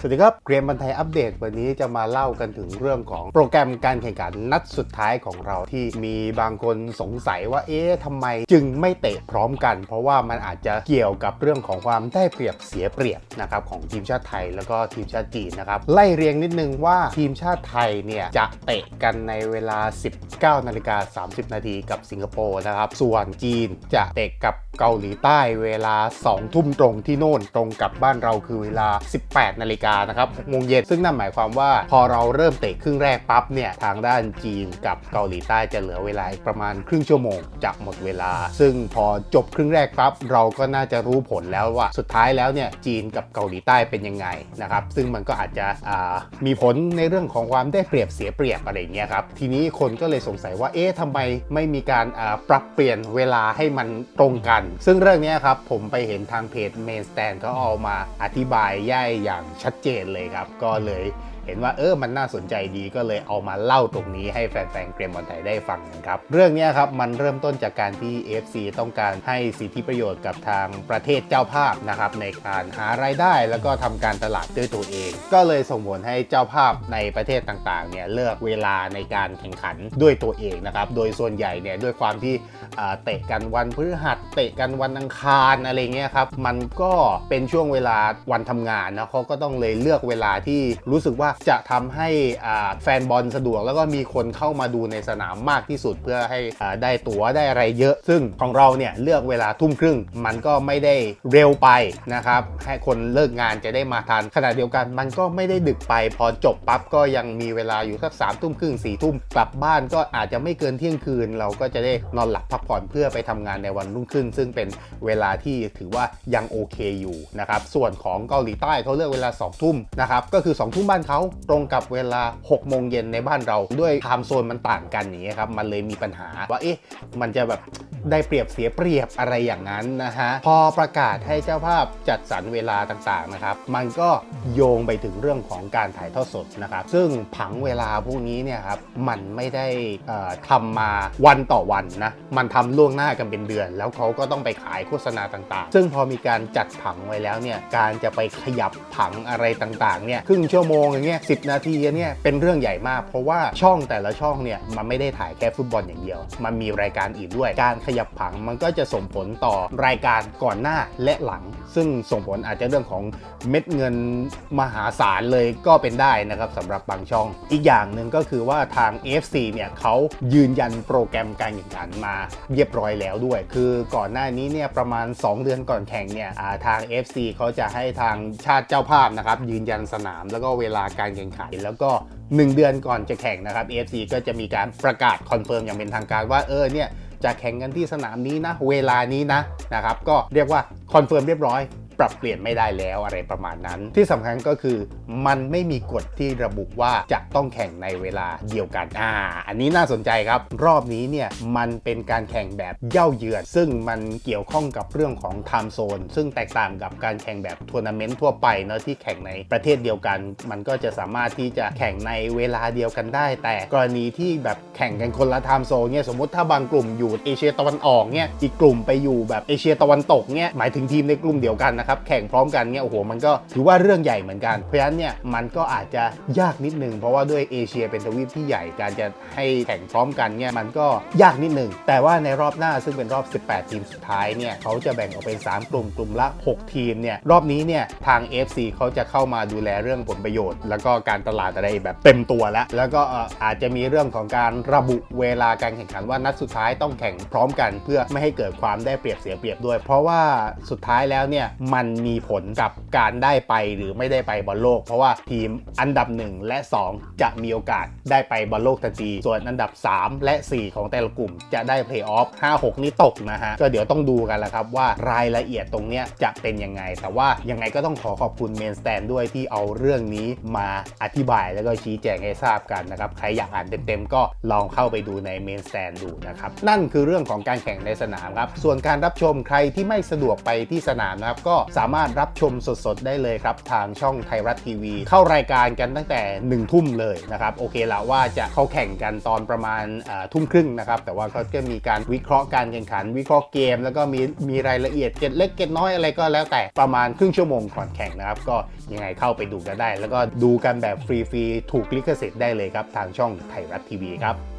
สวัสดีครับ เกรียนบันไทยอัปเดตวันนี้จะมาเล่ากันถึงเรื่องของโปรแกรมการแข่งขันนัดสุดท้ายของเราที่มีบางคนสงสัยว่าเอ๊ะทำไมจึงไม่เตะพร้อมกัน เพราะว่ามันอาจจะเกี่ยวกับเรื่องของความได้เปรียบเสียเปรียบนะครับของทีมชาติไทยแล้วก็ทีมชาติจีนนะครับไล่เรียงนิดนึงว่าทีมชาติไทยเนี่ยจะเตะกันในเวลา 19นาฬิกา30 นาทีกับสิงคโปร์นะครับส่วนจีนจะเตะกับเกาหลีใต้เวลา 2 ทุ่มตรงที่โน่นตรงกับบ้านเราคือเวลา 18นาฬิกานะครับ6โมงเย็นซึ่งนั่นหมายความว่าพอเราเริ่มเตะครึ่งแรกปั๊บเนี่ยทางด้านจีนกับเกาหลีใต้จะเหลือเวลาอีกประมาณครึ่งชั่วโมงจะหมดเวลา ซึ่งพอจบครึ่งแรกปั๊บเราก็น่าจะรู้ผลแล้วว่าสุดท้ายแล้วเนี่ยจีนกับเกาหลีใต้เป็นยังไงนะครับซึ่งมันก็อาจจะมีผลในเรื่องของความได้เปรียบเสียเปรียบอะไรเงี้ยครับทีนี้คนก็เลยสงสัยว่าเอ๊ะทำไมไม่มีการปรับเปลี่ยนเวลาให้มันตรงกัน ซึ่งเรื่องนี้ครับผมไปเห็นทางเพจ Main Stand เขาเอามาอธิบายย่ายอย่างชัดเจนเลยครับ ก็เลย เห็นว่าเออมันน่าสนใจดีก็เลยเอามาเล่าตรงนี้ให้แฟนๆเกมบอลไทยได้ฟังกันครับ เรื่องนี้ครับมันเริ่มต้นจากการที่ FC ต้องการให้สิทธิประโยชน์กับทางประเทศเจ้าภาพนะครับในการหารายได้แล้วก็ทำการตลาดด้วยตัวเอง ก็เลยส่งผลให้เจ้าภาพในประเทศต่างๆเนี่ยเลือกเวลาในการแข่งขันด้วยตัวเองนะครับโดยส่วนใหญ่เนี่ยด้วยความที่เตะกันวันพฤหัสเตะกันวันอังคารอะไรเงี้ยครับมันก็เป็นช่วงเวลาวันทำงานนะเขาก็ต้องเลยเลือกเวลาที่รู้สึกว่าจะทำให้แฟนบอลสะดวก แล้วก็มีคนเข้ามาดูในสนามมากที่สุดเพื่อให้ได้ตั๋วได้อะไรเยอะ ซึ่งของเราเนี่ยเลือกเวลาทุ่มครึ่ง มันก็ไม่ได้เร็วไปนะครับ ให้คนเลิกงานจะได้มาทันขณะเดียวกันมันก็ไม่ได้ดึกไป พอจบปั๊บก็ยังมีเวลาอยู่สักสามทุ่มครึ่งสี่ทุ่มกลับบ้านก็อาจจะไม่เกินเที่ยงคืน เราก็จะได้นอนหลับพักผ่อนเพื่อไปทำงานในวันรุ่งขึ้น ซึ่งเป็นเวลาที่ถือว่ายังโอเคอยู่นะครับส่วนของเกาหลีใต้เขาเลือกเวลา2ทุ่มนะครับก็คือ2ทุ่มบ้านเขาตรงกับเวลา 6 โมงเย็นในบ้านเราด้วยไทม์โซนมันต่างกันอย่างเงี้ยครับ มันเลยมีปัญหาว่าเอ๊ะมันจะแบบ ได้เปรียบเสียเปรียบอะไรอย่างนั้นนะฮะพอประกาศให้เจ้าภาพจัดสรรเวลาต่างๆนะครับ มันก็โยงไปถึงเรื่องของการถ่ายทอดสดนะครับ ซึ่งผังเวลาพวกนี้เนี่ยครับมันไม่ได้เอ่อทำมาวันต่อวันนะมันทำล่วงหน้ากันเป็นเดือน แล้วเขาก็ต้องไปขายโฆษณาต่างๆ ซึ่งพอมีการจัดผังไว้แล้วเนี่ยการจะไปขยับผังอะไรต่างๆเนี่ยครึ่งชั่วโมงอย่างเงี้ยสินาทีเนี่ยเป็นเรื่องใหญ่มาก เพราะว่าช่องแต่ละช่องเนี่ยมันไม่ได้ถ่ายแค่ฟุตบอลอย่างเดียว มันมีรายการอื่นด้วยการขยับผัง มันก็จะส่งผลต่อรายการก่อนหน้าและหลัง ซึ่งส่งผลอาจจะเรื่องของเม็ดเงินมหาศาลเลยก็เป็นได้นะครับสำหรับบางช่อง อีกอย่างหนึ่งก็คือว่าทาง FC เนี่ยเขายืนยันโปรแกรมการแข่งขันมาเรียบร้อยแล้วด้วย คือก่อนหน้านี้เนี่ยประมาณ 2 เดือนก่อนแข่งเนี่ยาทาง FC เขาจะให้ทางชาติเจ้าภาพนะครับยืนยันสนามแล้วก็เวลาการแข่งขันแล้วก็ 1 เดือนก่อนจะแข่งนะครับ AFC ก็จะมีการประกาศคอนเฟิร์มอย่างเป็นทางการว่าเออเนี่ย จะแข่งกันที่สนามนี้นะ เวลานี้นะนะครับ ก็เรียกว่าคอนเฟิร์มเรียบร้อย ปรับเปลี่ยนไม่ได้แล้วอะไรประมาณนั้น ที่สำคัญก็คือมันไม่มีกฎที่ระบุว่าจะต้องแข่งในเวลาเดียวกันอ่าอันนี้น่าสนใจครับ รอบนี้เนี่ยมันเป็นการแข่งแบบเย่าเยือน ซึ่งมันเกี่ยวข้องกับเรื่องของไทม์โซนซึ่งแตกต่างกับการแข่งแบบทัวร์นาเมนต์ทั่วไปเนาะที่แข่งในประเทศเดียวกัน มันก็จะสามารถที่จะแข่งในเวลาเดียวกันได้ แต่กรณีที่แบบแข่งกันคนละไทม์โซนเนี่ยสมมติถ้าบางกลุ่มอยู่เอเชียตะวันออกเนี่ยอีกกลุ่มไปอยู่แบบเอเชียตะวันตกเนี่ยหมายถึงทีมในกลุ่มเดียวกันนะครับแข่งพร้อมกันเนี่ยโอ้โหมันก็ถือว่าเรื่องใหญ่เหมือนกัน เพราะฉะนั้นเนี่ยมันก็อาจจะยากนิดนึง เพราะว่าด้วยเอเชียเป็นทวีปที่ใหญ่การจะให้แข่งพร้อมกันเนี่ยมันก็ยากนิดนึง แต่ว่าในรอบหน้าซึ่งเป็นรอบ 18 ทีมสุดท้ายเนี่ยเขาจะแบ่งออกเป็น 3 กลุ่มกลุ่มละ 6 ทีมเนี่ยรอบนี้เนี่ยทาง FC เขาจะเข้ามาดูแลเรื่องผลประโยชน์ แล้วก็การตลาดอะไรแบบเต็มตัวแล้ว แล้วก็อาจจะมีเรื่องของการระบุเวลาการแข่งขันว่านัดสุดท้ายต้องแข่งพร้อมกัน เพื่อไม่ให้เกิดความได้เปรียบเสียเปรียบด้วย เพราะว่าสุดท้ายแล้วเนี่ยมันมีผลกับการได้ไปหรือไม่ได้ไปบอลโลก เพราะว่าทีมอันดับ 1 และ 2 จะมีโอกาสได้ไปบอลโลกทันทีส่วนอันดับ 3 และ 4 ของแต่ละกลุ่ม จะได้เพลย์ออฟ5 6 นี่ตกนะฮะ ก็เดี๋ยวต้องดูกันแหละครับว่ารายละเอียดตรงเนี้ยจะเป็นยังไง แต่ว่ายังไงก็ต้องขอขอบคุณเมนสแตนด้วยที่เอาเรื่องนี้มาอธิบายแล้วก็ชี้แจงให้ทราบกันนะครับ ใครอยากอ่านเต็มๆ ก็ลองเข้าไปดูในเมนสแตนดูนะครับ นั่นคือเรื่องของการแข่งในสนามครับ ส่วนการรับชมใครที่ไม่สะดวกไปที่สนามนะครับก็สามารถรับชมสดๆได้เลยครับ ทางช่องไทยรัฐทีวี เข้ารายการกันตั้งแต่1นึ่ทุ่มเลยนะครับ โอเคละว่าจะเข้าแข่งกันตอนประมาณทุ่มครึ่งนะครับ แต่ว่าเขาก็มีการวิเคราะห์การแข่งขัน วิเคราะห์เกม แล้วก็มีมีรายละเอียดเกร็ดเล็กเกร็ดน้อยอะไรก็แล้วแต่ประมาณครึ่งชั่วโมงก่อนแข่งนะครับ ก็ยังไงเข้าไปดูกันได้ แล้วก็ดูกันแบบฟรีๆถูกลิขสิทธิ์ได้เลยครับทางช่องไทยรัฐทีวีครับ